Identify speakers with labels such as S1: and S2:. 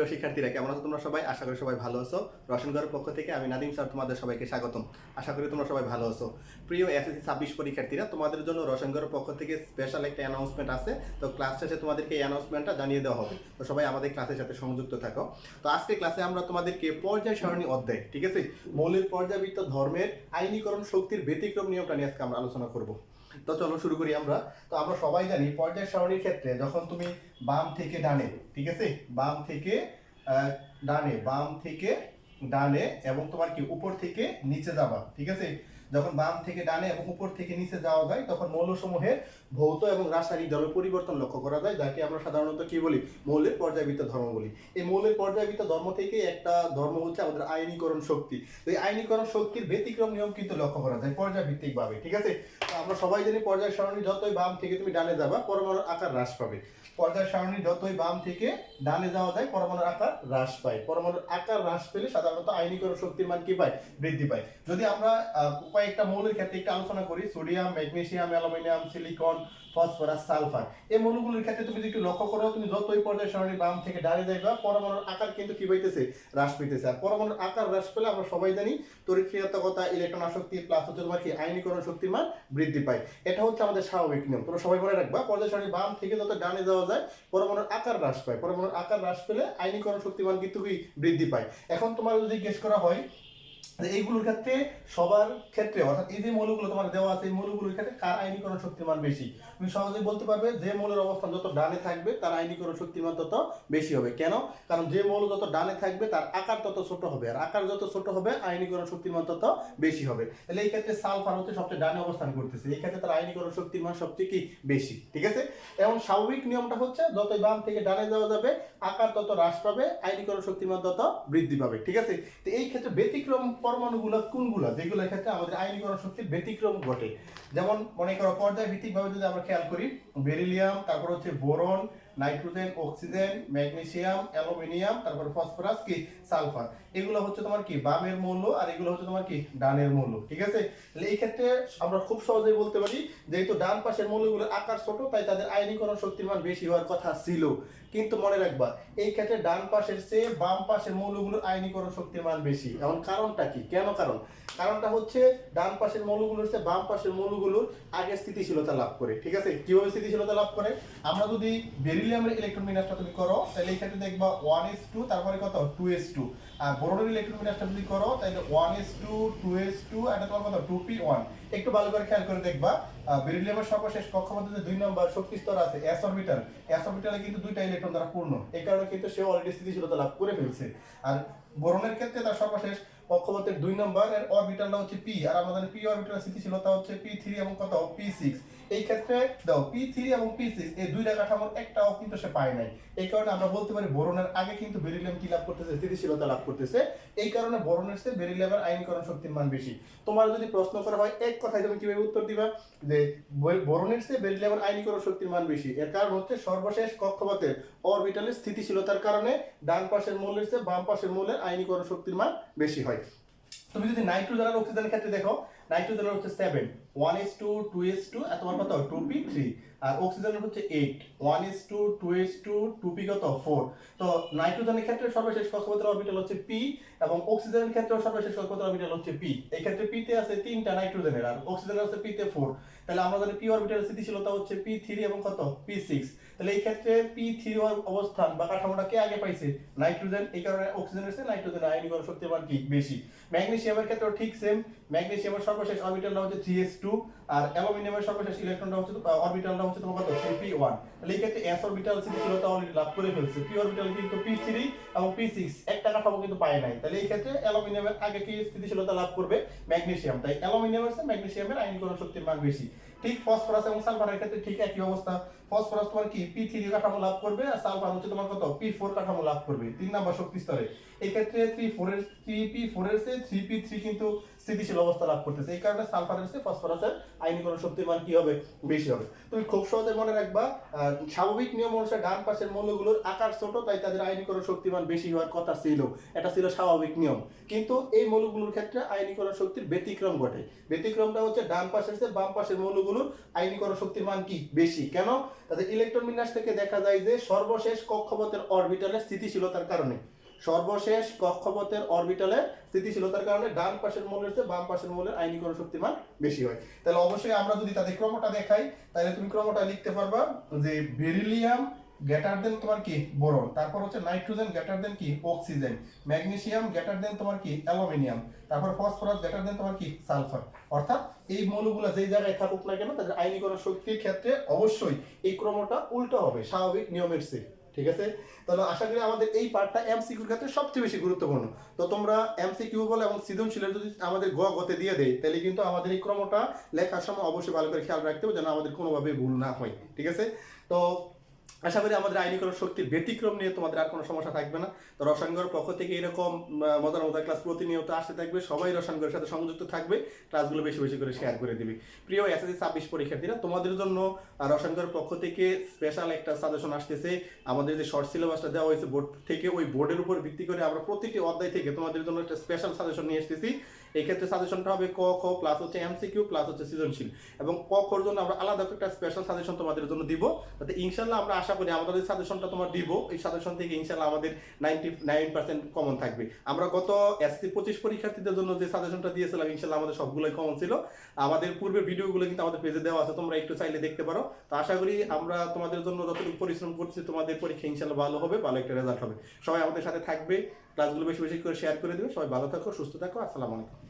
S1: প্রিয় শিক্ষার্থীরা কেমন আছো তোমরা সবাই আশা করি সবাই ভালো আছো রোশনগরের পক্ষ থেকে আমি নাদিম স্যার তোমাদের সবাইকে স্বাগতম আশা করি তোমরা সবাই ভালো আছো প্রিয় এসএসসি ছাব্বিশ পরীক্ষার্থীরা তোমাদের জন্য রোশনগরের পক্ষ থেকে স্পেশাল একটা অ্যানাউন্সমেন্ট আছে তো ক্লাস শেষে তোমাদেরকে এই অ্যানাউন্সমেন্টটা জানিয়ে দেওয়া হবে তো সবাই আমাদের ক্লাসের সাথে সংযুক্ত থাকো তো আজকে ক্লাসে আমরা তোমাদেরকে পর্যায় সারণী অধ্যায় ঠিক আছে মৌলিক পর্যায়বৃত্ত ধর্মের আইনীকরণ শক্তির ব্যতিক্রম নিয়মটা নিয়ে আজকে আমরা আলোচনা করবো তো চলো শুরু করি আমরা তো আমরা সবাই জানি পর্যায় সারণীর ক্ষেত্রে যখন তুমি বাম থেকে ডানে ঠিক আছে বাম থেকে ডানে বাম থেকে ডানে এবং তোমার কি উপর থেকে নিচে যাবা ঠিক আছে যখন বাম থেকে ডানে এবং উপর থেকে নিচে যাওয়া যায় তখন মৌলসমূহের ভৌত এবং রাসায়নিক জল পরিবর্তন লক্ষ্য করা যায় যাকে আমরা সাধারণত কি বলি মৌলের পর্যায়বৃত্ত ধর্ম বলি এই মৌলের পর্যায়বৃত্ত ধর্ম থেকে একটা ধর্ম হচ্ছে আমাদের আইনীকরণ শক্তি এই আইনীকরণ শক্তির ব্যতিক্রম নিয়ম কিন্তু লক্ষ্য করা যায় পর্যায়ভিত্তিকভাবে ঠিক আছে তো আমরা সবাই জানি পর্যায় সারণী যতই বাম থেকে তুমি ডানে যাবা পরমাণুর আকার হ্রাস পাবে পর্যায় সারণী যতই বাম থেকে ডানে যাওয়া যায় পরমাণুর আকার হ্রাস পায় পরমাণুর আকার হ্রাস পেলে সাধারণত আইনীকরণ শক্তির মান কি পায় বৃদ্ধি পায় যদি আমরা উপায় কয়েকটা মৌলের ক্ষেত্রে একটু আলোচনা করি sodium magnesium aluminium silicon phosphorus sulphur এই মৌলগুলোর ক্ষেত্রে তুমি যদি একটু লক্ষ্য করো তুমি যতই পর্যায় সারণী বাম থেকে ডালে যাইবা পরমাণুর আকার কিন্তু কি পাইতেছে হ্রাস পেতেছে আর পরমাণুর আকার হ্রাস পেলে আমরা সবাই জানি তড়িৎ ক্রিয়াত্মকতা ইলেকট্রন আসক্তি প্লাস হচ্ছে তোমার কি আইনীকরণ শক্তির মান বৃদ্ধি পায় এটা হচ্ছে আমাদের স্বাভাবিক নিয়ম তোমরা সবাই মনে রাখবা পর্যায় সারণী বাম থেকে যত ডানে যাওয়া যায় পরমাণুর আকার হ্রাস পায় পরমাণুর আকার হ্রাস পেলে আইনীকরণ মান কিন্তু কি বৃদ্ধি পায় এখন তোমার যদি জিজ্ঞেস করা হয় এইগুলোর ক্ষেত্রে সবার ক্ষেত্রে অর্থাৎ এই যে মৌলগুলো তোমার দেওয়া আছে এই মৌলগুলোর ক্ষেত্রে কার আইনীকরণ শক্তিমান বেশি তুমি সহজেই বলতে পারবে যে মৌলের অবস্থান যত ডানে থাকবে তার আইনীকরণ শক্তিমান তত বেশি হবে কেন কারণ যে মৌল যত ডানে থাকবে তার আকার তত ছোট হবে আর আকার যত ছোট হবে আইনীকরণ শক্তিমান তত বেশি হবে তাহলে এই ক্ষেত্রে সালফার হচ্ছে সবচেয়ে ডানে অবস্থান করতেছে এই ক্ষেত্রে তার আইনীকরণ শক্তিমান সবচেয়ে কি বেশি ঠিক আছে এবং স্বাভাবিক নিয়মটা হচ্ছে যতই বাম থেকে ডানে যাওয়া যাবে আকার তত হ্রাস পাবে আইনীকরণ শক্তিমান তত বৃদ্ধি পাবে ঠিক আছে তো এই ক্ষেত্রে ব্যতিক্রম পরমাণুগুলো কোনগুলো যেগুলো ক্ষেত্রে আমাদের আয়নীকরণ শক্তি ব্যতিক্রম ঘটে যেমন মনে করো ভিত্তিকভাবে যদি আমরা খেয়াল করি বেরিলিয়াম তারপর হচ্ছে boron nitrogen oxygen magnesium aluminium তারপর ফসফরাস কি সালফার এগুলো হচ্ছে তোমার কি বামের মৌল আর এগুলো হচ্ছে তোমার কি ডানের মৌল ঠিক আছে তাহলে এই ক্ষেত্রে আমরা খুব সহজেই বলতে পারি যেহেতু ডান পাশের মৌলগুলো আকার ছোট তাই তাদের আয়নীকরণ শক্তির মান বেশি হওয়ার কথা ছিল কিন্তু মনে রাখবা এই ক্ষেত্রে ডান পাশের চেয়ে বাম পাশের মৌলগুলোর আয়নীকরণ শক্তির মান বেশি এখন কারণটা কি কেন কারণ কারণটা হচ্ছে ডান পাশের মৌলগুলোর চেয়ে বাম পাশের মৌলগুলোর আগে স্থিতিশীলতা লাভ করে ঠিক আছে কিভাবে স্থিতিশীলতা লাভ করে আমরা যদি বেরিল বেরিলিয়ামের ইলেকট্রন বিন্যাসটা তুমি করো তাহলে এই ক্ষেত্রে দেখবা ওয়ান এস টু তারপরে কত টু এস টু আর বোরনের ইলেকট্রন বিন্যাসটা যদি করো তাহলে one S two two S two এটা তোমার কত টু পি ওয়ান একটু ভালো করে খেয়াল করে দেখবা বেরিলিয়ামের সর্বশেষ কক্ষপথে যে দুই নম্বর শক্তি স্তর আছে এস অরবিটাল এস অরবিটালে কিন্তু দুইটা ইলেকট্রন দ্বারা পূর্ণ এই কারণে কিন্তু সে অলরেডি স্থিতিশীলতা লাভ করে ফেলছে আর বোরনের ক্ষেত্রে তার সর্বশেষ কক্ষপথের দুই নম্বর এর অরবিটালটা হচ্ছে পি আর আমাদের পি অরবিটাল স্থিতিশীলতা হচ্ছে পি থ্রি এবং কত পি সিক্স এই ক্ষেত্রে দাও পি থ্রি এবং পি সিক্স এই দুইটা কাঠামোর একটাও কিন্তু সে পায় নাই এই কারণে আমরা বলতে পারি বরণের আগে কিন্তু বেরিলিয়াম কি লাভ করতেছে স্থিতিশীলতা লাভ করতেছে এই কারণে বরণের সে বেরিলিয়ামের আইনকরণ শক্তির মান বেশি তোমার যদি প্রশ্ন করা হয় এক কথায় তুমি কিভাবে উত্তর দিবা যে বরণের চেয়ে বেরিলিয়ামের আইনকরণ শক্তির মান বেশি এর কারণ হচ্ছে সর্বশেষ কক্ষপথের অরবিটালের স্থিতিশীলতার কারণে ডান পাশের মৌলের চেয়ে বাম পাশের মৌলের আইনকরণ শক্তির মান বেশি হয় তুমি যদি নাইট্রোজেন আর অক্সিজেনের ক্ষেত্রে দেখো নাইট্রোজেনের হচ্ছে seven one S two two S two আর তোমার কত টু পি থ্রি আর অক্সিজেন হচ্ছে eight one S two two S two two P কত ফোর তো নাইট্রোজেনের ক্ষেত্রে সর্বশেষ কক্ষপথের অরবিটাল হচ্ছে পি এবং অক্সিজেনের ক্ষেত্রে সর্বশেষ কক্ষপথের অরবিটাল হচ্ছে পি এই ক্ষেত্রে পি তে আছে তিনটা নাইট্রোজেনের আর অক্সিজেনের আছে পি তে ফোর তাহলে আমরা জানি পি অরবিটাল স্থিতিশীলতা হচ্ছে পি থ্রি এবং কত পি সিক্স তাহলে এই ক্ষেত্রে পি থ্রি অবস্থান বা কাঠামোটা কে আগে পাইছে নাইট্রোজেন এই কারণে অক্সিজেন এসে নাইট্রোজেন আয়নীকরণ শক্তি আবার কি বেশি ম্যাগনেশিয়ামের ক্ষেত্রে ঠিক সেম ম্যাগনেশিয়ামের সর্বশেষ অরবিটালটা হচ্ছে থ্রি এস টু আর অ্যালুমিনিয়ামের সর্বশেষ ইলেকট্রনটা হচ্ছে অরবিটালটা হচ্ছে তোমার কত সেই পি ওয়ান তাহলে এই ক্ষেত্রে এস অরবিটাল তা অলরেডি লাভ করে ফেলছে পি অরবিটাল কিন্তু পি থ্রি এবং পি সিক্স একটা কাঠামো কিন্তু পায় নাই তাহলে এই ক্ষেত্রে অ্যালুমিনিয়ামের আগে কি স্থিতিশীলতা লাভ করবে ম্যাগনেসিয়াম তাই অ্যালুমিনিয়ামের ম্যাগনেশিয়ামের আয়নীকরণ শক্তির মান বেশি ঠিক ফসফরাস এবং সালফারের ক্ষেত্রে ঠিক একই অবস্থা ফসফরাস তোমার কি পি থ্রি কাঠামো লাভ করবে আর সালফার হচ্ছে তোমার কত পি ফোর কাঠামো লাভ করবে তিন নাম্বার শক্তি স্তরে এক্ষেত্রে থ্রি ফোরের থ্রি পি ফোরের সে থ্রি পি থ্রি কিন্তু স্থিতিশীল অবস্থা লাভ করতেছে এই কারণে সালফারের সে ফসফরাসের আইনীকরণ শক্তির মান কি হবে বেশি হবে তুমি খুব সহজে মনে রাখবা স্বাভাবিক নিয়ম অনুসারে ডান পাশের মৌলগুলোর আকার ছোট তাই তাদের আইনীকরণ শক্তিমান বেশি হওয়ার কথা ছিল এটা ছিল স্বাভাবিক নিয়ম কিন্তু এই মৌলগুলোর ক্ষেত্রে আইনীকরণ শক্তির ব্যতিক্রম ঘটে ব্যতিক্রমটা হচ্ছে ডান পাশের সে বাম পাশের মৌলগুলো যৌগগুলোর আয়নীকরণ শক্তির মান কি বেশি কেন তাদের ইলেকট্রন বিন্যাস থেকে দেখা যায় যে সর্বশেষ কক্ষপথের অরবিটালের স্থিতিশীলতার কারণে সর্বশেষ কক্ষপথের অরবিটালে স্থিতিশীলতার কারণে ডান পাশের মূলের চেয়ে বাম পাশের মূলের আইনিকরণ শক্তিমান বেশি হয় তাহলে অবশ্যই আমরা যদি তাদের ক্রমটা দেখাই তাহলে তুমি ক্রমটা লিখতে পারবা যে বেরিলিয়াম গ্যাটার দেন তোমার কি বোরন তারপর হচ্ছে নাইট্রোজেন গ্যাটার দেন কি অক্সিজেন ম্যাগনেসিয়াম গ্যাটার দেন তোমার কি অ্যালুমিনিয়াম তারপর ফসফরাস গ্যাটার দেন তোমার কি সালফার অর্থাৎ এই মৌলগুলো যেই জায়গায় থাকুক না কেন তাদের আইনীকরণ শক্তির ক্ষেত্রে অবশ্যই এই ক্রমটা উল্টো হবে স্বাভাবিক নিয়মের চেয়ে ঠিক আছে তাহলে আশা করি আমাদের এই পার্টটা এমসিকিউর ক্ষেত্রে সবচেয়ে বেশি গুরুত্বপূর্ণ তো তোমরা এমসিকিউ বলে এবং সৃজনশীল যদি আমাদের গ গতে দিয়ে দেয় তাহলে কিন্তু আমাদের এই ক্রমটা লেখার সময় অবশ্যই ভালো করে খেয়াল রাখতে হবে যেন আমাদের কোনোভাবে ভুল না হয় ঠিক আছে তো আশা করি আমাদের আইনি কোনো শক্তির ব্যতিক্রম নিয়ে তোমাদের আর কোনো সমস্যা থাকবে না তো রসাঙ্গর পক্ষ থেকে এরকম মজার মজার ক্লাস প্রতিনিয়ত আসতে থাকবে সবাই রসায়নগরের সাথে সংযুক্ত থাকবে ক্লাসগুলো বেশি বেশি করে শেয়ার করে দিবে প্রিয় এস ছাব্বিশ পরীক্ষার্থীরা তোমাদের জন্য রসাঙ্গর পক্ষ থেকে স্পেশাল একটা সাজেশন আসতেছে আমাদের যে শর্ট সিলেবাসটা দেওয়া হয়েছে বোর্ড থেকে ওই বোর্ডের উপর ভিত্তি করে আমরা প্রতিটি অধ্যায় থেকে তোমাদের জন্য একটা স্পেশাল সাজেশন নিয়ে এসতেছি এই ক্ষেত্রে সাজেশনটা হবে ক খ প্লাস হচ্ছে এমসিকিউ প্লাস হচ্ছে সৃজনশীল এবং ক খর জন্য আমরা আলাদা একটা স্পেশাল সাজেশন তোমাদের জন্য দিব তাতে ইনশাল্লাহ আমরা আশা আশা করি আমাদের সাজেশনটা তোমার দিব এই সাজেশন থেকে ইনশাল্লাহ আমাদের নাইনটি নাইন পার্সেন্ট কমন থাকবে আমরা গত এসসি পঁচিশ পরীক্ষার্থীদের জন্য যে সাজেশনটা দিয়েছিলাম ইনশাল্লাহ আমাদের সবগুলোই কমন ছিল আমাদের পূর্বে ভিডিওগুলো কিন্তু আমাদের পেজে দেওয়া আছে তোমরা একটু চাইলে দেখতে পারো তো আশা করি আমরা তোমাদের জন্য যতটুকু পরিশ্রম করছি তোমাদের পরীক্ষা ইনশাল্লাহ ভালো হবে ভালো একটা রেজাল্ট হবে সবাই আমাদের সাথে থাকবে ক্লাসগুলো বেশি বেশি করে শেয়ার করে দেবে সবাই ভালো থাকো সুস্থ থাকো আসসালামু আলাইকুম